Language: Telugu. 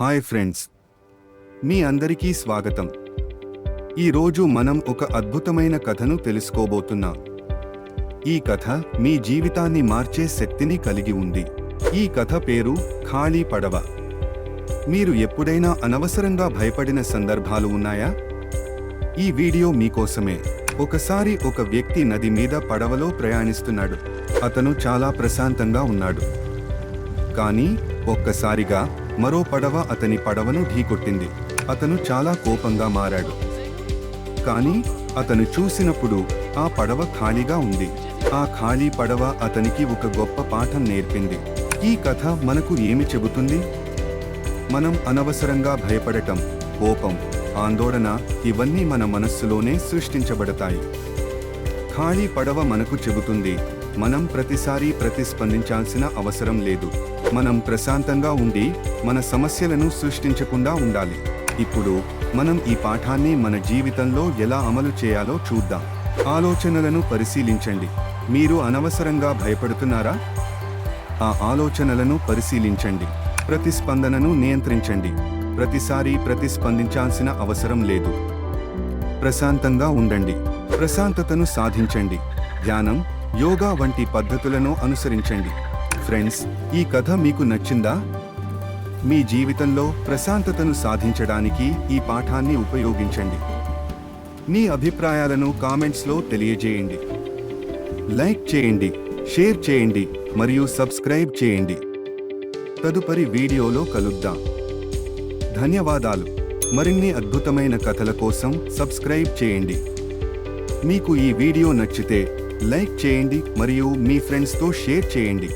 Hi friends. మీ అందరికీ స్వాగతం. ఈరోజు మనం ఒక అద్భుతమైన కథను తెలుసుకోబోతున్నాం. ఈ కథ మీ జీవితాన్ని మార్చే శక్తిని కలిగి ఉంది. ఈ కథ పేరు ఖాళీ పడవ. మీరు ఎప్పుడైనా అనవసరంగా భయపడిన సందర్భాలు ఉన్నాయా? ఈ వీడియో మీకోసమే. ఒకసారి ఒక వ్యక్తి నది మీద పడవలో ప్రయాణిస్తున్నాడు. అతను చాలా ప్రశాంతంగా ఉన్నాడు. కానీ ఒక్కసారిగా మరో పడవ అతని పడవను ఢీకొట్టింది. అతను చాలా కోపంగా మారాడు. కానీ అతను చూసినప్పుడు ఆ పడవ ఖాళీగా ఉంది. ఆ ఖాళీ పడవ అతనికి ఒక గొప్ప పాఠం నేర్పింది. ఈ కథ మనకు ఏమి చెబుతుంది? మనం అనవసరంగా భయపడటం కోపం ఆందోళన ఇవన్నీ మన మనస్సులోనే సృష్టించబడతాయి. ఖాళీ పడవ మనకు చెబుతుంది మనం ప్రతిసారి ప్రతిస్పందించాల్సిన అవసరం లేదు. మనం ప్రశాంతంగా ఉండి మన సమస్యలను సృష్టించకుండా ఉండాలి. ఇప్పుడు మనం ఈ పాఠాన్ని మన జీవితంలో ఎలా అమలు చేయాలో చూద్దాం. ఆలోచనలను పరిశీలించండి. మీరు అనవసరంగా భయపడుతున్నారా? ఆ ఆలోచనలను పరిశీలించండి. ప్రతిస్పందనను నియంత్రించండి. ప్రతిసారి ప్రతిస్పందించాల్సిన అవసరం లేదు. ప్రశాంతంగా ఉండండి. ప్రశాంతతను సాధించండి. ధ్యానం యోగా వంటి పద్ధతులను అనుసరించండి. ఫ్రెండ్స్ ఈ కథ మీకు నచ్చిందా? మీ జీవితంలో ప్రశాంతతను సాధించడానికి ఈ పాఠాన్ని ఉపయోగించండి. మీ అభిప్రాయాలను కామెంట్స్లో తెలియజేయండి. లైక్ చేయండి షేర్ చేయండి మరియు సబ్స్క్రైబ్ చేయండి. తదుపరి వీడియోలో కలుద్దాం. ధన్యవాదాలు. మరిన్ని అద్భుతమైన కథల కోసం సబ్స్క్రైబ్ చేయండి. మీకు ఈ వీడియో నచ్చితే లైక్ చేయండి మరియు మీ ఫ్రెండ్స్తో షేర్ చేయండి.